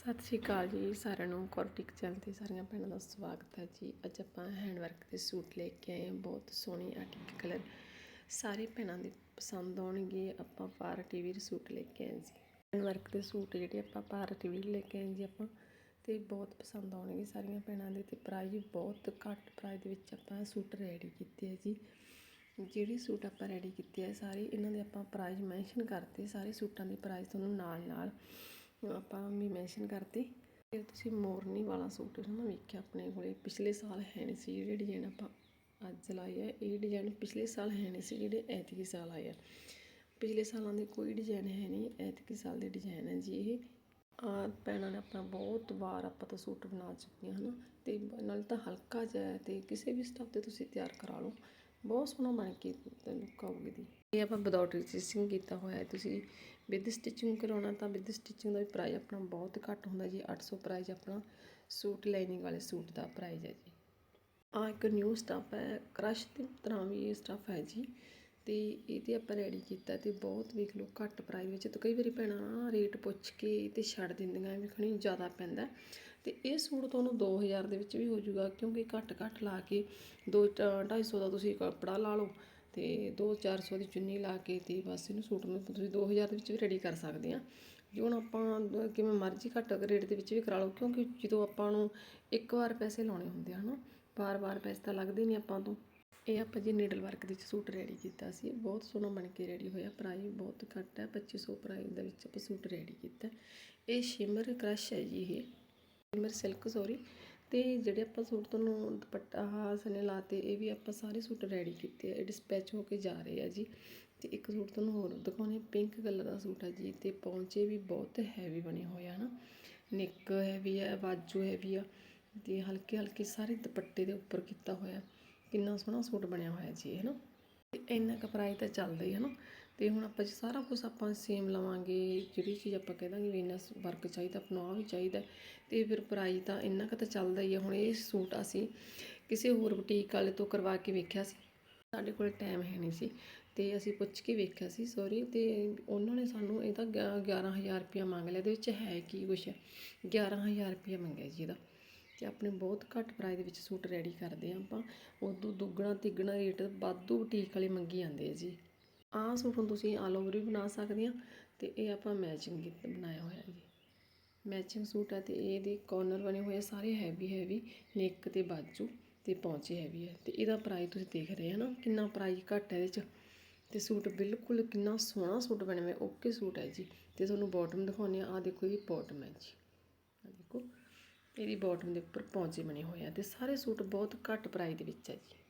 ਸਤਿ ਸ਼੍ਰੀ ਅਕਾਲ ਜੀ ਸਾਰਿਆਂ ਨੂੰ। ਕੋਰਟਿਕ ਚੈਨਲ ਤੇ ਸਾਰੀਆਂ ਭੈਣਾਂ ਦਾ ਸਵਾਗਤ ਹੈ ਜੀ। ਅੱਜ ਆਪਾਂ ਹੈਂਡਵਰਕ ਦੇ ਸੂਟ ਲੈ ਕੇ ਆਏ ਹਾਂ। ਬਹੁਤ ਸੋਹਣੀ ਆਰਟਿਕ ਕਲਰ ਸਾਰੇ ਭੈਣਾਂ ਦੇ ਪਸੰਦ ਆਉਣਗੇ। ਆਪਾਂ ਪਾਰਟੀ ਵੀਰ ਸੂਟ ਲੈ ਕੇ ਆਏ ਜੀ ਹੈਂਡਵਰਕ ਦੇ ਸੂਟ ਜਿਹੜੇ ਆਪਾਂ ਪਾਰਟੀ ਵੀਰ ਲੈ ਕੇ ਆਏ ਜੀ ਆਪਾਂ, ਤੇ ਬਹੁਤ ਪਸੰਦ ਆਉਣਗੇ ਸਾਰੀਆਂ ਭੈਣਾਂ ਦੇ। ਤੇ ਪ੍ਰਾਈਸ ਬਹੁਤ ਘੱਟ ਪ੍ਰਾਈਸ ਦੇ ਵਿੱਚ ਆਪਾਂ ਸੂਟ ਰੈਡੀ ਕੀਤੇ ਆ ਜੀ। ਜਿਹੜੇ ਸੂਟ ਆਪਾਂ ਰੈਡੀ ਕੀਤੇ ਆ, ਸਾਰੇ ਇਹਨਾਂ ਦੇ ਆਪਾਂ ਪ੍ਰਾਈਸ ਮੈਂਸ਼ਨ ਕਰਤੇ। ਸਾਰੇ ਸੂਟਾਂ ਦੇ ਪ੍ਰਾਈਸ ਤੁਹਾਨੂੰ ਨਾਲ ਨਾਲ ਆਪਾਂ ਵੀ ਮੈਂਸ਼ਨ ਕਰਤੀ ਫਿਰ ਤੁਸੀਂ ਮੋਰਨੀ ਵਾਲਾ ਸੂਟ ਨਾ ਵੇਖਿਆ ਆਪਣੇ ਕੋਲੇ, ਪਿਛਲੇ ਸਾਲ ਹੈ ਨਹੀਂ ਸੀ ਜਿਹੜੇ ਡਿਜ਼ਾਈਨ ਆਪਾਂ ਅੱਜ ਲਾਏ ਆ ਇਹ ਡਿਜ਼ਾਈਨ ਪਿਛਲੇ ਸਾਲ ਹੈ ਨਹੀਂ ਸੀ ਜਿਹੜੇ ਐਤਕੀ ਸਾਲ ਆਏ ਆ ਪਿਛਲੇ ਸਾਲਾਂ ਦੇ ਕੋਈ ਡਿਜ਼ਾਈਨ ਹੈ ਨਹੀਂ ਐਤਕੀ ਸਾਲ ਦੇ ਡਿਜ਼ਾਈਨ ਹੈ ਜੀ ਇਹ। ਆ ਭੈਣਾਂ ਨੇ ਆਪਣਾ ਬਹੁਤ ਵਾਰ ਆਪਾਂ ਤਾਂ ਸੂਟ ਬਣਾ ਚੁੱਕੀਆਂ ਹਨ, ਤੇ ਨਾਲ ਤਾਂ ਹਲਕਾ ਜਿਹਾ ਹੈ ਤੇ ਕਿਸੇ ਵੀ ਸਟੱਫ ਤੇ ਤੁਸੀਂ ਤਿਆਰ ਕਰਾ ਲਓ। ਬਹੁਤ ਸੋਹਣਾ ਬਣ ਕੇ ਲੁੱਕ ਆਊਗੀ ਦੀ ਇਹ ਆਪਾਂ ਵਿਦਆਊਟ ਸਟਿਚਿੰਗ ਕੀਤਾ ਹੋਇਆ ਹੈ। ਤੁਸੀਂ ਵਿਦ ਸਟਿਚਿੰਗ ਕਰਾਉਣਾ ਤਾਂ ਵਿਦ ਸਟਿਚਿੰਗ ਦਾ ਵੀ ਪ੍ਰਾਈਸ ਆਪਣਾ ਬਹੁਤ ਘੱਟ ਹੁੰਦਾ ਜੀ। 800 ਪ੍ਰਾਈਸ ਆਪਣਾ ਸੂਟ ਲਾਈਨਿੰਗ ਵਾਲੇ ਸੂਟ ਦਾ ਪ੍ਰਾਈਸ ਹੈ ਜੀ। ਆ ਇੱਕ ਨਿਊ ਸਟਫ ਹੈ। ਕ੍ਰਸ਼ ਦੀ ਤਰ੍ਹਾਂ ਵੀ ਇਹ ਸਟਫ ਹੈ ਜੀ। ਤੇ ਇਹ ਤੇ ਆਪਾਂ ਰੈਡੀ ਕੀਤਾ ਤੇ ਬਹੁਤ ਵੇਖ ਲਓ ਘੱਟ ਪ੍ਰਾਈਸ ਵਿੱਚ ਤੇ ਕਈ ਵਾਰੀ ਭੈਣਾਂ ਰੇਟ ਪੁੱਛ ਕੇ ਤੇ ਛੱਡ ਦਿੰਦੀਆਂ ਵੀ ਖਣੀ ਜ਼ਿਆਦਾ ਪੈਂਦਾ। ਤੇ ਇਹ ਸੂਟ ਤੁਹਾਨੂੰ 2000 ਦੇ ਵਿੱਚ ਵੀ ਹੋ ਜਾਊਗਾ, ਕਿਉਂਕਿ ਘੱਟ ਘੱਟ ਲਾ ਕੇ 2 250 ਦਾ ਤੁਸੀਂ ਕੱਪੜਾ ਲਾ ਲਓ ਤੇ 2-400 ਦੀ ਚੁੰਨੀ ਲਾ ਕੇ ਤੇ ਬਸ ਇਹਨੂੰ ਸੂਟ ਨੂੰ ਤੁਸੀਂ 2000 ਦੇ ਵਿੱਚ ਵੀ ਰੈਡੀ ਕਰ ਸਕਦੇ ਆ ਜੇ ਹੁਣ ਆਪਾਂ ਕਿਵੇਂ ਮਰਜ਼ੀ ਘੱਟ ਰੇਟ ਦੇ ਵਿੱਚ ਵੀ ਕਰਾ ਲਓ, ਕਿਉਂਕਿ ਜਦੋਂ ਆਪਾਂ ਨੂੰ ਇੱਕ ਵਾਰ ਪੈਸੇ ਲਾਉਣੇ ਹੁੰਦੇ ਹਨ ਵਾਰ-ਵਾਰ ਪੈਸੇ ਤਾਂ ਲੱਗਦੇ ਨਹੀਂ ਆਪਾਂ ਤੋਂ। ਇਹ ਆਪਾਂ ਜੀ ਨੀਡਲ ਵਰਕ ਦੇ ਵਿੱਚ ਸੂਟ ਰੈਡੀ ਕੀਤਾ ਸੀ। ਬਹੁਤ ਸੋਹਣਾ ਬਣ ਕੇ ਰੈਡੀ ਹੋਇਆ। ਪ੍ਰਾਈਸ ਬਹੁਤ ਘੱਟ ਹੈ। 2500 ਪ੍ਰਾਈਸ ਦੇ ਵਿੱਚ ਆਪਾਂ ਸੂਟ ਰੈਡੀ ਕੀਤਾ। ਇਹ ਸ਼ਿਮਰ ਕ੍ਰਸ਼ ਹੈ ਜੀ ਇਹ। ਸ਼ਿਮਰ ਸਿਲਕ ਸੌਰੀ ਤੇ ਜਿਹੜੇ ਆਪਾਂ ਸੂਟ ਤੁਹਾਨੂੰ ਦੁਪੱਟਾ ਹਾਸਨੇ ਲਾਤੇ, ਇਹ ਵੀ ਆਪਾਂ ਸਾਰੇ ਸੂਟ ਰੈਡੀ ਕੀਤੇ ਆ। ਇਹ ਡਿਸਪੈਚ ਹੋ ਕੇ ਜਾ ਰਹੇ ਆ ਜੀ। ਤੇ ਇੱਕ ਸੂਟ ਤੁਹਾਨੂੰ ਹੋਰ ਦਿਖਾਉਣੇ। ਪਿੰਕ ਕਲਰ ਦਾ ਸੂਟ ਹੈ ਜੀ। ਤੇ ਪੌਂਚੇ ਵੀ ਬਹੁਤ ਹੈਵੀ ਬਣੇ ਹੋਏ ਆ ਨਾ। ਨਿੱਕ ਹੈਵੀ ਆ ਬਾਜੂ ਹੈਵੀ ਆ। ਤੇ ਹਲਕੇ ਹਲਕੇ ਸਾਰੇ ਦੁਪੱਟੇ ਦੇ ਉੱਪਰ ਕੀਤਾ ਹੋਇਆ। ਕਿੰਨਾ ਸੋਹਣਾ ਸੂਟ ਬਣਿਆ ਹੋਇਆ ਜੀ ਹੈ ਨਾ ਤੇ ਇੰਨਾ ਕੁ ਪ੍ਰਾਈਸ ਤਾਂ ਚੱਲਦਾ ਹੀ ਹੈ ਨਾ ਤੇ ਹੁਣ ਆਪਾਂ ਜੀ ਸਾਰਾ ਕੁਝ ਆਪਾਂ ਸੇਮ ਲਵਾਂਗੇ, ਜਿਹੜੀ ਚੀਜ਼ ਆਪਾਂ ਕਹਿ ਦਾਂਗੇ ਵੀ ਇੰਨਾ ਵਰਕ ਚਾਹੀਦਾ ਆਪਾਂ ਨੂੰ ਵੀ ਚਾਹੀਦਾ। ਤੇ ਫਿਰ ਪ੍ਰਾਈਸ ਤਾਂ ਇੰਨਾ ਕੁ ਤਾਂ ਚੱਲਦਾ ਹੀ ਹੈ ਹੁਣ ਇਹ ਸੂਟ ਅਸੀਂ ਕਿਸੇ ਹੋਰ ਬੁਟੀਕ ਵਾਲੇ ਤੋਂ ਕਰਵਾ ਕੇ ਵੇਖਿਆ ਸੀ। ਸਾਡੇ ਕੋਲ ਟਾਈਮ ਹੈ ਨਹੀਂ ਸੀ। ਤੇ ਅਸੀਂ ਪੁੱਛ ਕੇ ਵੇਖਿਆ ਸੀ ਸੌਰੀ ਤੇ ਉਹਨਾਂ ਨੇ ਸਾਨੂੰ ਇਹਦਾ 11000 ਰੁਪਇਆ ਮੰਗ ਲਿਆ। ਇਹਦੇ ਵਿੱਚ ਹੈ ਕੀ ਕੁਛ? 11000 ਰੁਪਇਆ ਮੰਗਿਆ ਜੀ ਇਹਦਾ। ਤੇ ਆਪਣੇ ਬਹੁਤ ਘੱਟ ਪ੍ਰਾਈਸ ਦੇ ਵਿੱਚ ਸੂਟ ਰੈਡੀ ਕਰਦੇ ਆ ਆਪਾਂ। ਉਦੋਂ ਦੁੱਗਣਾ, ਤਿੱਗਣਾ ਰੇਟ ਵਾਧੂ ਬੁਟੀਕ ਵਾਲੇ ਮੰਗੀ ਜਾਂਦੇ ਆ ਜੀ। ਆਹ ਸੂਟ ਹੁਣ ਤੁਸੀਂ ਆਲ ਓਵਰ ਵੀ ਬਣਾ ਸਕਦੇ ਆ ਤੇ ਇਹ ਆਪਾਂ ਮੈਚਿੰਗ ਬਣਾਇਆ ਹੋਇਆ ਜੀ। ਮੈਚਿੰਗ ਸੂਟ ਹੈ ਤੇ ਇਹਦੇ ਕਾਰਨਰ ਬਣੇ ਹੋਏ ਸਾਰੇ ਹੈਵੀ ਹੈਵੀ ਨੇਕ ਤੇ ਬਾਜੂ ਤੇ ਪੌਂਚੇ ਹੈਵੀ ਹੈ ਤੇ ਇਹਦਾ ਪ੍ਰਾਈਸ ਤੁਸੀਂ ਦੇਖ ਰਹੇ ਹੋ ਨਾ, ਕਿੰਨਾ ਪ੍ਰਾਈਸ ਘੱਟ ਹੈ ਇਹਦੇ ਚ। ਤੇ ਸੂਟ ਬਿਲਕੁਲ ਕਿੰਨਾ ਸੋਹਣਾ ਸੂਟ ਬਣਿਆ ਹੋਇਆ ਓਕੇ ਸੂਟ ਹੈ ਜੀ। ਤੇ ਤੁਹਾਨੂੰ ਬਾਟਮ ਦਿਖਾਉਂਦੇ ਆ ਆ ਦੇਖੋ ਇਹ ਬਾਟਮ ਹੈ ਜੀ। ਆ ਦੇਖੋ। ਇਹਦੀ ਬਾਟਮ ਦੇ ਉੱਪਰ ਪੌਂਚੇ ਬਣੇ ਹੋਏ ਆ ਤੇ ਸਾਰੇ ਸੂਟ ਬਹੁਤ ਘੱਟ ਪ੍ਰਾਈਸ ਦੇ ਵਿੱਚ ਹੈ ਜੀ।